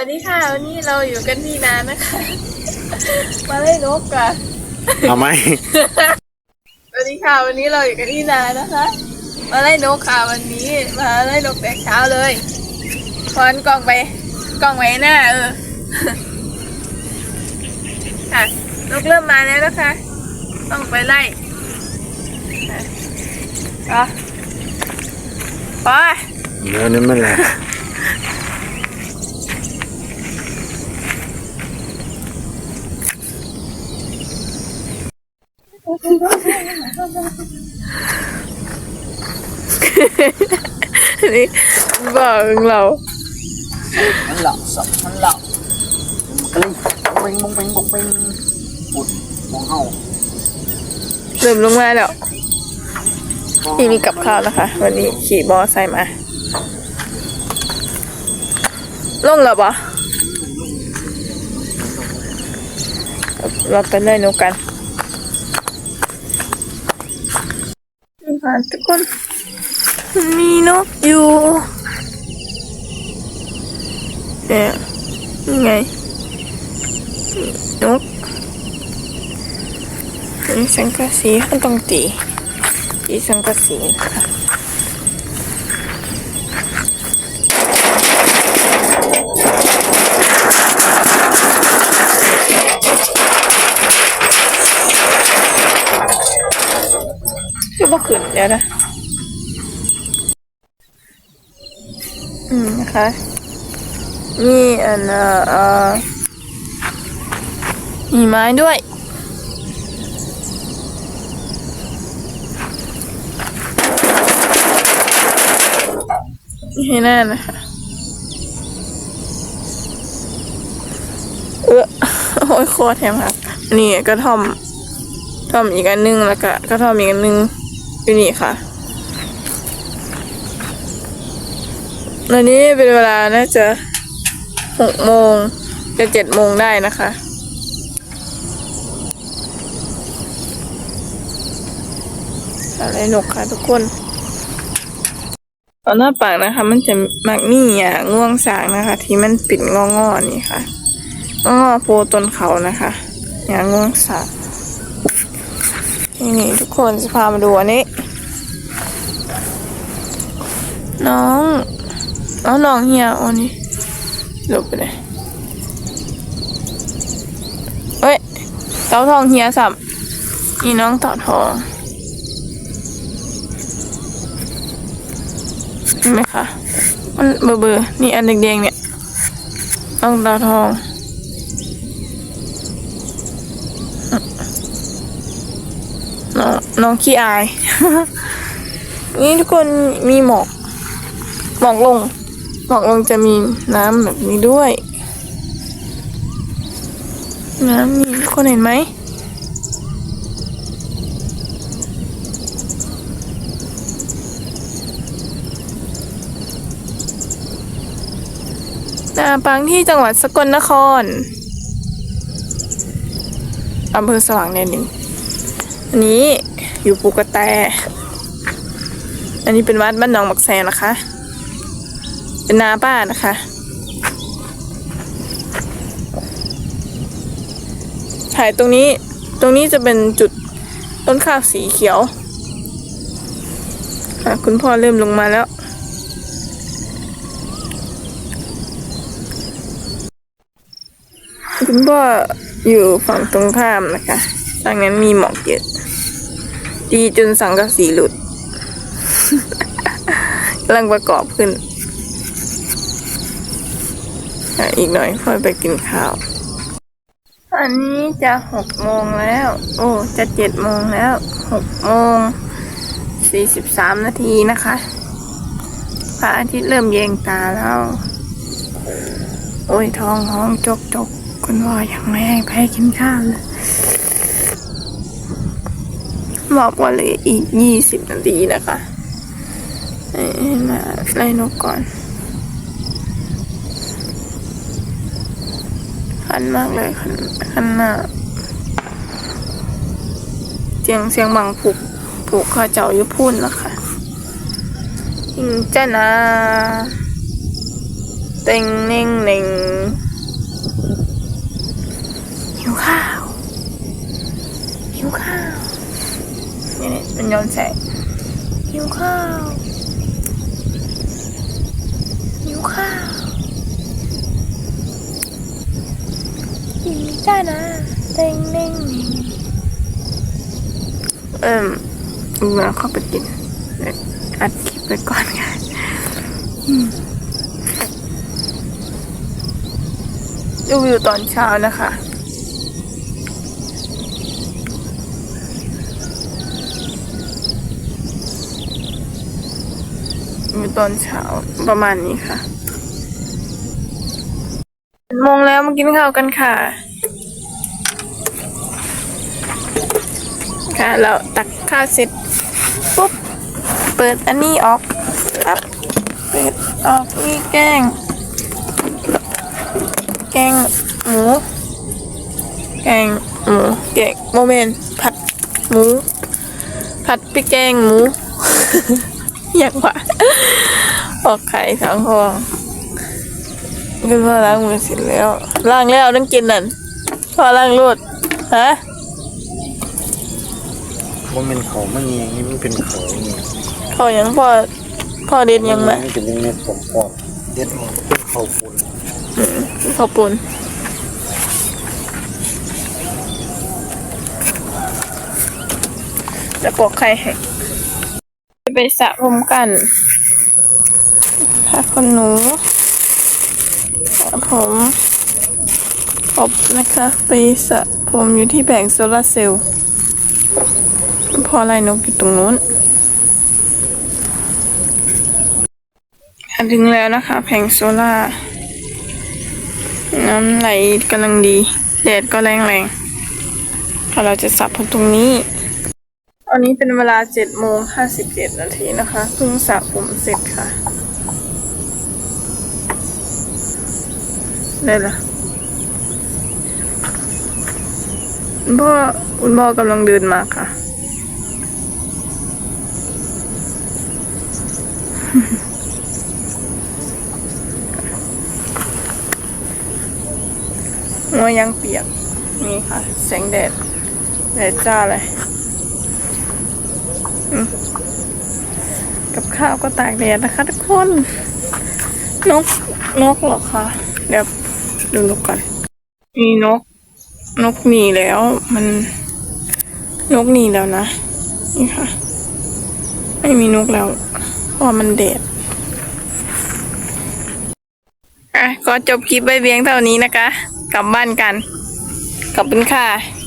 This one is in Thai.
วัสดีค่ะ วันนี้เราอยู่กันที่นานะคะ มาไล่นกกันเอาไหมสวัสดีค่ะ วันนี้เราอยู่กันที่นานะคะ มาไล่นกค่ะวันนี้มาไล่นกแต่เช้าเลยพอนกล้องไปกล้องไว้หน้าเออค่ะนกเริ่มมาแล้วนะคะ ต้องไปไล่อะไปเดี๋ยวนี้มันแหละ นี่บอกเรา มันหลับสับมันหลับกลิ้งบงเปงบงเปงบงเปงปุดมองเฮาเริ่มลงมาแล้วนี่มีกับข้าวนะคะ วันนี้ขี่บอไซค์มา ลงแล้วปะเราไปเล่นนกกัน ค่ะทุกคนมีนกอยู่เนี่ยยังไงนกนี่สังกะสีก็ต้องตีตีสังกะสีนะคะ ขึ้นเดี๋ยวนะ อืมนะคะนี่อันเอ่อเอ่อมีไม้ด้วย ให้แน่นะคะเออโอ้ยโคตรแถมครับนี่กระท่อมท่อมอีกอันนึงแล้วก็กระท่อมอีกอันนึง อยู่นี่ค่ะตอนนี้เป็นเวลาน่าจะหกโมงจะเจ็ดโมงได้นะคะ อะไรหนกค่ะทุกคนตอนหน้าปากนะคะ มันจะมักนี่อะง่วงสางนะคะ ที่มันปิดงองอๆนี่ค่ะงอๆโพต้นเขานะคะ อย่างง่วงสาง นี่นี่ทุกคนจะพามาดูอันนี้ น้องเอาน้องเฮียอันนี้หลบไปเลยเอ้ยเต่าทองเฮียสับนี่น้องเต่าทองเห็นไหมคะมันเบอร์เบอร์นี่อันแดงๆเนี่ยต้องเตาทอง น้องขี้อาย นี่ทุกคนมีหมอก หมอกลง หมอกลงจะมีน้ำแบบนี้ด้วย น้ำนี่ทุกคนเห็นไหมนาปังที่จังหวัดสกลนครอำเภอสว่างแดนดินอันนี้ อยู่ปูกระแต อันนี้เป็นวัดบ้านหนองบักแซนนะคะ เป็นนาป้านะคะ ถ่ายตรงนี้ ตรงนี้จะเป็นจุดต้นข้าวสีเขียวอะคุณพ่อเริ่มลงมาแล้ว คุณพ่ออยู่ฝั่งตรงข้ามนะคะทางนั้นมีหมอกเยอะ ดีจนสังกะสีหลุดกำลังประกอบขึ้นอะอีกหน่อยค่อยไปกินข้าว อันนี้จะหกโมงแล้ว โอ้ จะเจ็ดโมงแล้วหกโมงสี่สิบสามนาทีนะคะพระอาทิตย์เริ่มเยงตาแล้ว โอ้ยท้องห้องจกจกคุณพ่อยังไม่ให้ไปกินข้าวเลย บอกว่าเหลยอีกยี่สิบนาทีนะคะเอ้มาไล่นกก่อนคันมากเลยคันคันหน้าเสียงเสียงบังผูกผูกข้าเจ้าอยู่พุ่นนะคะอิงจ้านะเต็งเน่งเน่งหิวข้าว หิวข้าว นี่นี่ เป็นย้อนแสงหิวข้าวหิวข้าวกินได้นะเต็งเน่งเน่งเอิ่มเมื่อเข้าไปกินเดี๋ยวอัดคลิปไปก่อนค่ะอืมดูวิวตอนเช้านะคะ ตอนเช้าประมาณนี้ค่ะโมงแล้วมากินข้าวกันค่ะ ค่ะเราตักข้าวเสร็จปุ๊บ เปิดอันนี้ออกปั๊บเปิดออกนี่แกง แกงหมู แกงหมูแกงโมเมนผัดหมู ผัดพริกแกงหมู อยากว่าออกไข่สังทองก็พอล้างมือเสร็จแล้วล้างแล้วต้องกินนั่นพอล้างรูดฮะว่ามันเขาไม่มีอย่างนี้มันเป็นเขาเนี่ยเขายังพอพอเด็ดยังไหมมันเป็นยังไงผมปอกเด็ดออกเป็นเขาฝุ่นขอบคุณจะปอกไข่ให้ ไปสระผมกันผ้าขนหนูสระผมอบนะคะ ไปสระผมอยู่ที่แผงโซลาร์เซลล์พอลายนกอยู่ตรงนู้นถึงแล้วนะคะ แผงโซลาร์น้ำไหลกำลังดี แดดก็แรงๆเราจะสับผมตรงนี้ ตอนนี้เป็นเวลาเจ็ดโมงห้าสิบเจ็ดนาทีนะคะเพิ่งสระผมเสร็จค่ะได้ละคุณพ่อคุณพ่อกำลังเดินมาค่ะ หัวยังเปียก นี่ค่ะ แสงแดดแดดจ้าเลย กับข้าวก็ตากแดดนะคะทุกคน นก นกหรอคะ เดี๋ยวดูนกก่อน มีนก นกหนีแล้ว มัน นกหนีแล้วนะ นี่ค่ะ ไม่มีนกแล้ว เพราะมันแดดอะก็จบคลิปไปเพียงเท่านี้นะคะ กลับบ้านกัน ขอบคุณค่ะ